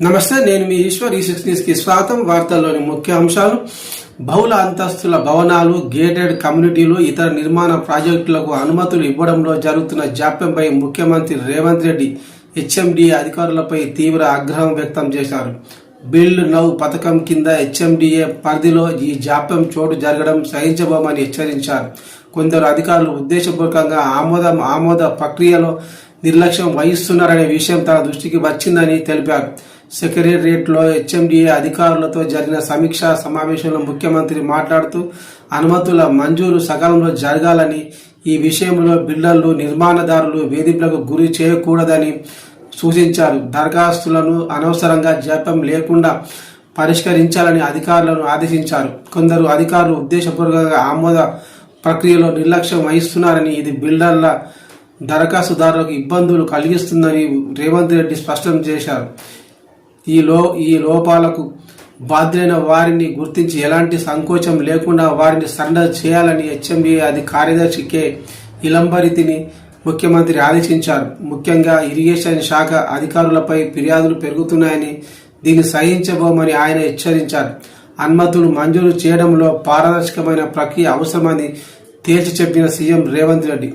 నమస్తే నేను మీ ఈశ్వర్ ఈ సిక్స్ న్యూస్కి స్వాగతం. వార్తల్లోని ముఖ్య అంశాలు. బహుళ అంతస్తుల భవనాలు గేటెడ్ కమ్యూనిటీలు ఇతర నిర్మాణ ప్రాజెక్టులకు అనుమతులు ఇవ్వడంలో జరుగుతున్న జాప్యంపై ముఖ్యమంత్రి రేవంత్ రెడ్డి హెచ్ఎండి అధికారులపై తీవ్ర ఆగ్రహం వ్యక్తం చేశారు. బిల్డ్ నౌ పథకం కింద హెచ్ఎండిఏ పరిధిలో ఈ జాప్యం చోటు జరగడం సహించబోమని హెచ్చరించారు. కొందరు అధికారులు ఉద్దేశపూర్వకంగా ఆమోదం ఆమోద ప్రక్రియలో నిర్లక్ష్యం వహిస్తున్నారనే విషయం తన దృష్టికి వచ్చిందని తెలిపారు. సెక్రటరియట్లో హెచ్ఎండిఏ అధికారులతో జరిగిన సమీక్షా సమావేశంలో ముఖ్యమంత్రి మాట్లాడుతూ అనుమతుల మంజూరు సకాలంలో జరగాలని ఈ విషయంలో బిల్డర్లు నిర్మాణదారులు వేధింపులకు గురి చేయకూడదని సూచించారు. దరఖాస్తులను అనవసరంగా జాప్యం లేకుండా పరిష్కరించాలని అధికారులను ఆదేశించారు. కొందరు అధికారులు ఉద్దేశపూర్వకంగా ఆమోద ప్రక్రియలో నిర్లక్ష్యం వహిస్తున్నారని ఇది బిల్డర్ల దరఖాస్తుదారులకు ఇబ్బందులు కలిగిస్తుందని రేవంత్ రెడ్డి స్పష్టం చేశారు. ఈ లో ఈ లోపాలకు బాధ్యులైన వారిని గుర్తించి ఎలాంటి సంకోచం లేకుండా వారిని సరెండర్ చేయాలని హెచ్ఎండి అది కార్యదర్శి కె ఇలంబరితిని ముఖ్యమంత్రి ఆదేశించారు. ముఖ్యంగా ఇరిగేషన్ శాఖ అధికారులపై ఫిర్యాదులు పెరుగుతున్నాయని దీన్ని సహించబోమని ఆయన హెచ్చరించారు. అనుమతులు మంజూరు చేయడంలో పారదర్శకమైన ప్రక్రియ అవసరమని తేల్చి చెప్పిన సీఎం రేవంత్ రెడ్డి.